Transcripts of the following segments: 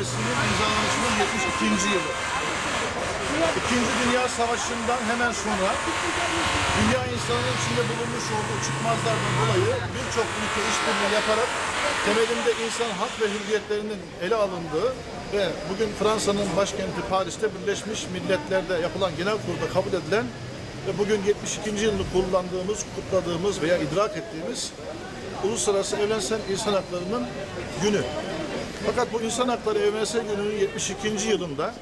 beyannamesinin imzalanışının 72. yılı. İkinci Dünya Savaşı'ndan hemen sonra dünya insanının içinde bulunmuş olduğu çıkmazlardan dolayı birçok ülke işbirliği yaparak temelinde insan hak ve hürriyetlerinin ele alındığı ve bugün Fransa'nın başkenti Paris'te Birleşmiş Milletler'de yapılan genel kurulda kabul edilen ve bugün 72. yılını kullandığımız, kutladığımız veya idrak ettiğimiz Uluslararası Evrensel İnsan Hakları'nın günü. Fakat bu İnsan Hakları Evrensel Günü'nün 72. yılında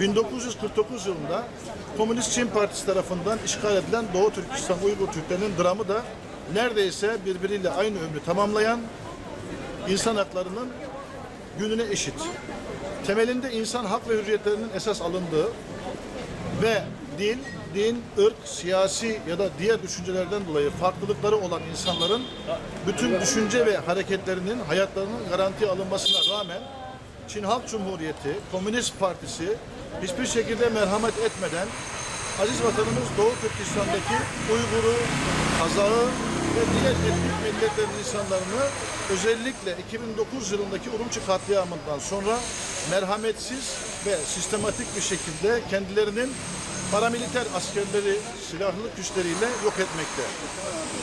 1949 yılında Komünist Çin Partisi tarafından işgal edilen Doğu Türkistan Uygur Türklerinin dramı da neredeyse birbiriyle aynı ömrü tamamlayan insan haklarının gününe eşit. Temelinde insan hak ve hürriyetlerinin esas alındığı ve dil, din, ırk, siyasi ya da diğer düşüncelerden dolayı farklılıkları olan insanların bütün düşünce ve hareketlerinin hayatlarının garanti alınmasına rağmen Çin Halk Cumhuriyeti, Komünist Partisi hiçbir şekilde merhamet etmeden aziz vatanımız Doğu Türkistan'daki Uygur'u, Kazak'ı ve diğer etnik milletlerin insanlarını özellikle 2009 yılındaki Urumçi katliamından sonra merhametsiz ve sistematik bir şekilde kendilerinin paramiliter askerleri, silahlı güçleriyle yok etmekte.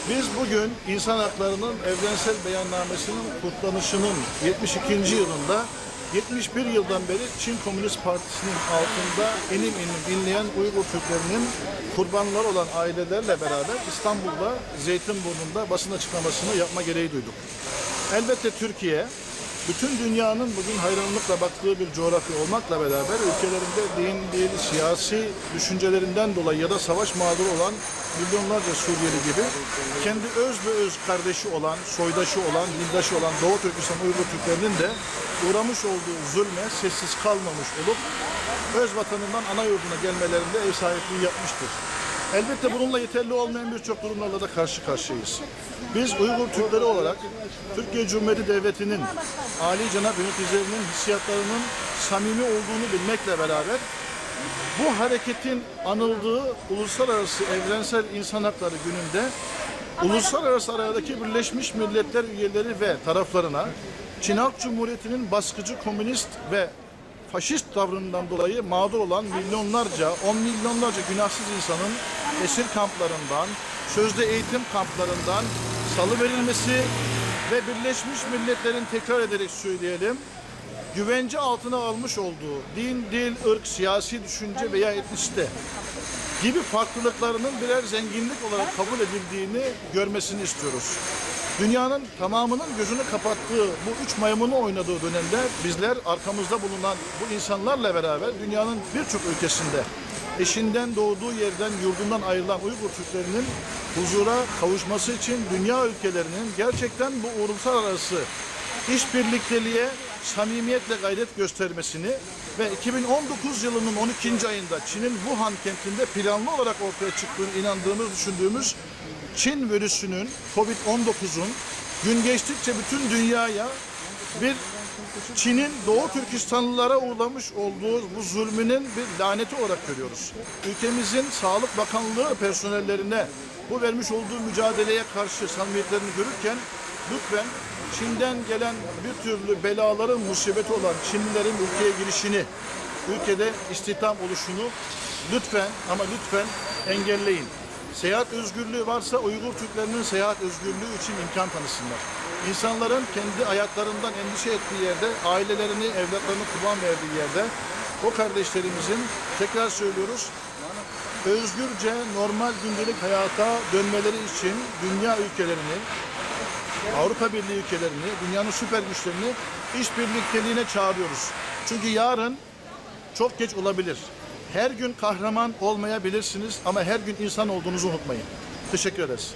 Biz bugün insan haklarının evrensel beyannamesinin kutlanışının 72. yılında 71 yıldan beri Çin Komünist Partisi'nin altında enim enim inleyen Uygur Türklerinin kurbanları olan ailelerle beraber İstanbul'da Zeytinburnu'nda basın açıklamasını yapma gereği duyduk. Elbette Türkiye bütün dünyanın bugün hayranlıkla baktığı bir coğrafya olmakla beraber ülkelerinde din, dil, siyasi düşüncelerinden dolayı ya da savaş mağduru olan milyonlarca Suriyeli gibi kendi öz ve öz kardeşi olan, soydaşı olan, dindaşı olan Doğu Türkistan Uygur Türklerinin de uğramış olduğu zulme sessiz kalmamış olup öz vatanından ana yurduna gelmelerinde ev sahipliği yapmıştır. Elbette bununla yeterli olmayan birçok durumlarla da karşı karşıyayız. Biz Uygur Türkleri olarak Türkiye Cumhuriyeti Devleti'nin âli cenap yöneticilerinin hissiyatlarının samimi olduğunu bilmekle beraber bu hareketin anıldığı Uluslararası Evrensel İnsan Hakları Günü'nde uluslararası aradaki Birleşmiş Milletler üyeleri ve taraflarına Çin Halk Cumhuriyeti'nin baskıcı komünist ve faşist tavrından dolayı mağdur olan milyonlarca, on milyonlarca günahsız insanın esir kamplarından, sözde eğitim kamplarından salı verilmesi ve Birleşmiş Milletler'in tekrar ederek söyleyelim, güvence altına almış olduğu din, dil, ırk, siyasi düşünce veya etnisite gibi farklılıklarının birer zenginlik olarak kabul edildiğini görmesini istiyoruz. Dünyanın tamamının gözünü kapattığı bu üç maymunu oynadığı dönemde bizler arkamızda bulunan bu insanlarla beraber dünyanın birçok ülkesinde eşinden doğduğu yerden yurdundan ayrılan Uygur Türklerinin huzura kavuşması için dünya ülkelerinin gerçekten bu uluslararası işbirlikteliğe samimiyetle gayret göstermesini ve 2019 yılının 12. ayında Çin'in Wuhan kentinde planlı olarak ortaya çıktığını inandığımız, düşündüğümüz Çin virüsünün, Covid-19'un gün geçtikçe bütün dünyaya bir Çin'in Doğu Türkistanlılara uğramış olduğu bu zulmünün bir laneti olarak görüyoruz. Ülkemizin Sağlık Bakanlığı personellerine bu vermiş olduğu mücadeleye karşı samimiyetlerini görürken lütfen Çin'den gelen bir türlü belaların musibeti olan Çinlilerin ülkeye girişini, ülkede istihdam oluşunu lütfen ama lütfen engelleyin. Seyahat özgürlüğü varsa Uygur Türklerinin seyahat özgürlüğü için imkan tanısınlar. İnsanların kendi hayatlarından endişe ettiği yerde, ailelerini, evlatlarını kurban verdiği yerde o kardeşlerimizin tekrar söylüyoruz özgürce normal gündelik hayata dönmeleri için dünya ülkelerini, Avrupa Birliği ülkelerini, dünyanın süper güçlerini işbirlikteliğine çağırıyoruz. Çünkü yarın çok geç olabilir. Her gün kahraman olmayabilirsiniz ama her gün insan olduğunuzu unutmayın. Teşekkür ederiz.